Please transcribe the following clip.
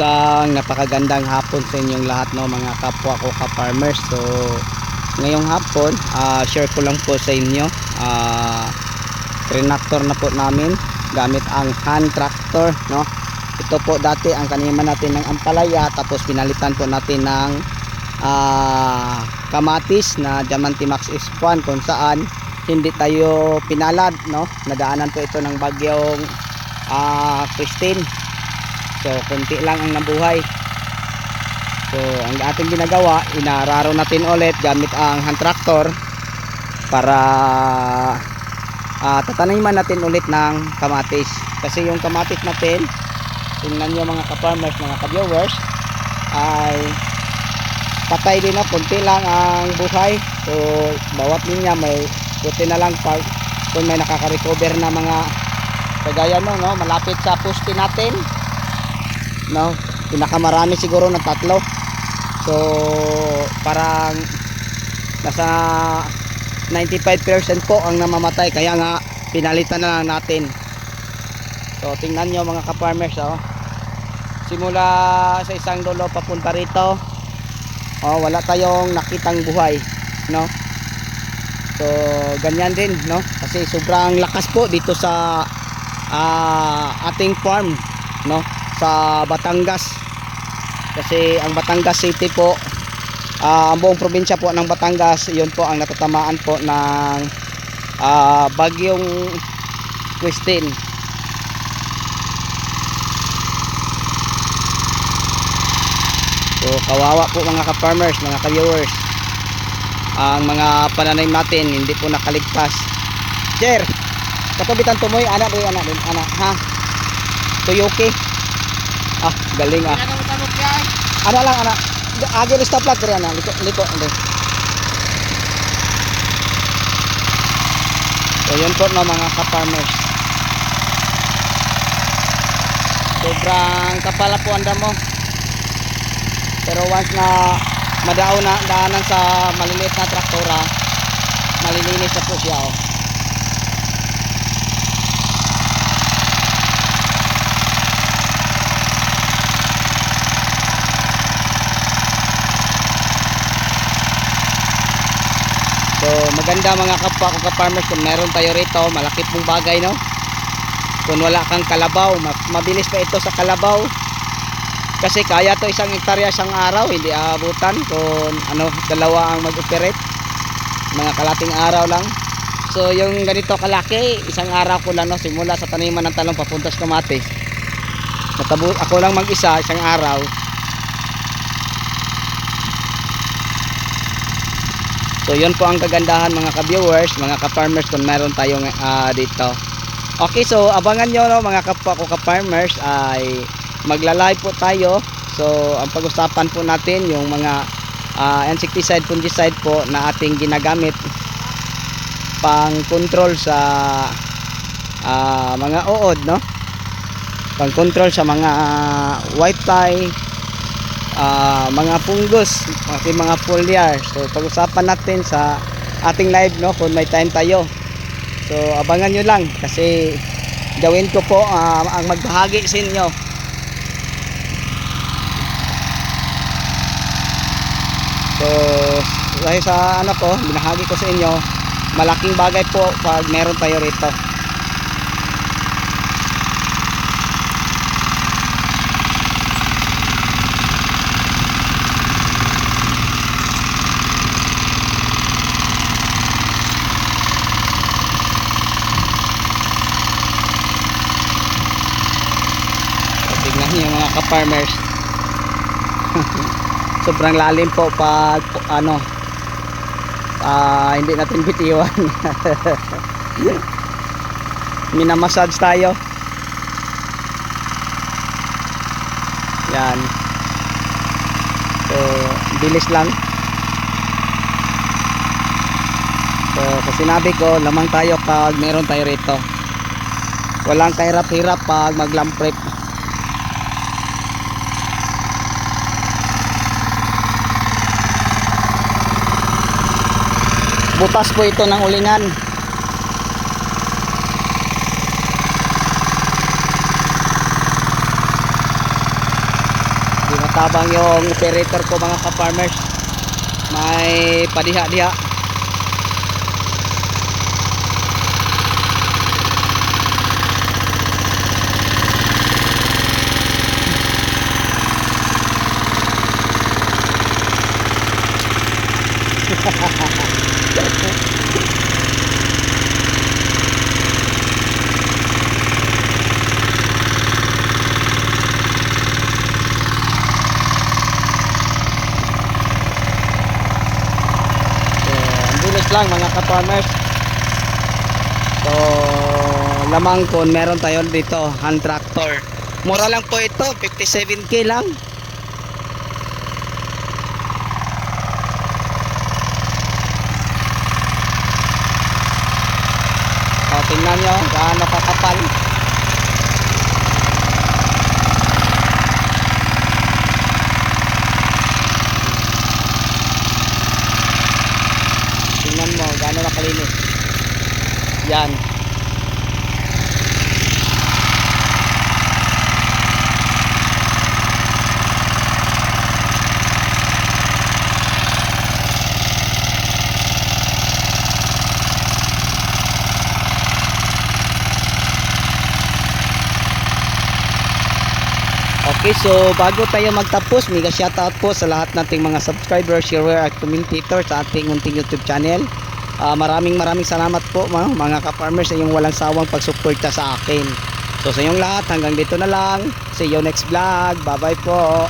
Isang napakagandang hapon sa inyong lahat no mga kapwa ko ka-farmers. So ngayong hapon, ah, share ko lang po sa inyo. Ah trinactor na po namin gamit ang hand tractor no. Ito po dati ang kanima natin ng ampalaya tapos pinalitan po natin ng ah, kamatis na Diamante Max S1 kung saan hindi tayo pinalad no. Nadaanan po ito ng bagyong ah, Christine. So, konti lang ang nabuhay. So, ang ating ginagawa, inararo natin ulit gamit ang hand tractor para ah tataniman natin ulit ng kamatis. Kasi yung kamatis natin, tingnan nyo mga ka-farmers, mga ka-viewers, ay patay din na, konti lang ang buhay. So, bawat linya may buti na lang pag kung may nakaka-recover na mga kagaya no, no, malapit sa poste natin no? Pinakamarami siguro ng tatlo. So parang nasa 95% po ang namamatay kaya nga pinalitan na lang natin. So tingnan nyo mga ka-farmers oh. simula sa isang dulo papunta rito oh, wala tayong nakitang buhay no? So ganyan din no? Kasi sobrang lakas po dito sa ah, ating farm no sa Batangas. Kasi ang Batangas City po ah, ang buong probinsya po ng Batangas yun po ang natatamaan po ng ah, bagyong Christine so kawawa po mga ka-farmers mga ka-viewers. Ang mga pananim natin hindi po nakaligtas. Jer katubitan tumoy anak din anak din anak ha? Tuyuki ah galing ah. Ano lang anak agi ni stop light anak liko liko hindi. So yun po no mga ka-farmers. Sobrang kapala po ang damo. Pero once na madao na daanan sa maliliit na traktora malilinis na po siya oh. Maganda mga kapwa ko ka-farmers kung meron tayo rito, malaki pong bagay no. Kung wala kang kalabaw, ma- mabilis pa ito sa kalabaw. Kasi kaya to isang hektarya isang araw, hindi aabutan kung ano, dalawa ang mag-operate. Mga kalating araw lang. So yung ganito kalaki, isang araw ko lang no, simula sa taniman ng talong papunta sa kamatis. Ako lang mag-isa isang araw, So yun po ang kagandahan mga ka-viewers, mga ka-farmers kung meron tayong ah, dito. Okay, so abangan nyo no, mga kapwa ko ka-farmers ay magla-live po tayo. So ang pag-usapan po natin yung mga ah, insecticide, fungicide po na ating ginagamit pang control sa ah, mga uod no. Pang control sa mga white fly, ah, mga fungus, pati mga foliar. So pag-usapan natin sa ating live no kung may time tayo. So abangan nyo lang kasi gawin ko po ah, ang magbahagi sa inyo. So dahil sa ano ko, binahagi ko sa inyo, malaking bagay po pag meron tayo rito. So, tignan ka-farmers. Sobrang lalim po pag ano ah, hindi natin bitiwan. Minamassage tayo. Yan. So, bilis lang. So, sa sinabi ko, lamang tayo pag meron tayo rito. Walang kahirap-hirap pag maglamprep. Butas po ito ng ulingan. Di matabang yung operator ko mga ka-farmers. May padiha-diha. So, ang bilis lang mga ka-farmers. So, lamang kon meron tayo dito, hand tractor. Mura lang po ito, 57k lang. Tingnan nyo, gaano kakapal. Tingnan mo, gaano nakalinis. Yan. Okay, so bago tayo magtapos, mega shoutout po sa lahat nating mga subscribers, sharer at commentator sa ating munting YouTube channel. Ah, maraming maraming salamat po mga, mga ka-farmers sa inyong walang sawang pagsuporta sa akin. So sa inyong lahat, hanggang dito na lang. See you next vlog. Bye-bye po.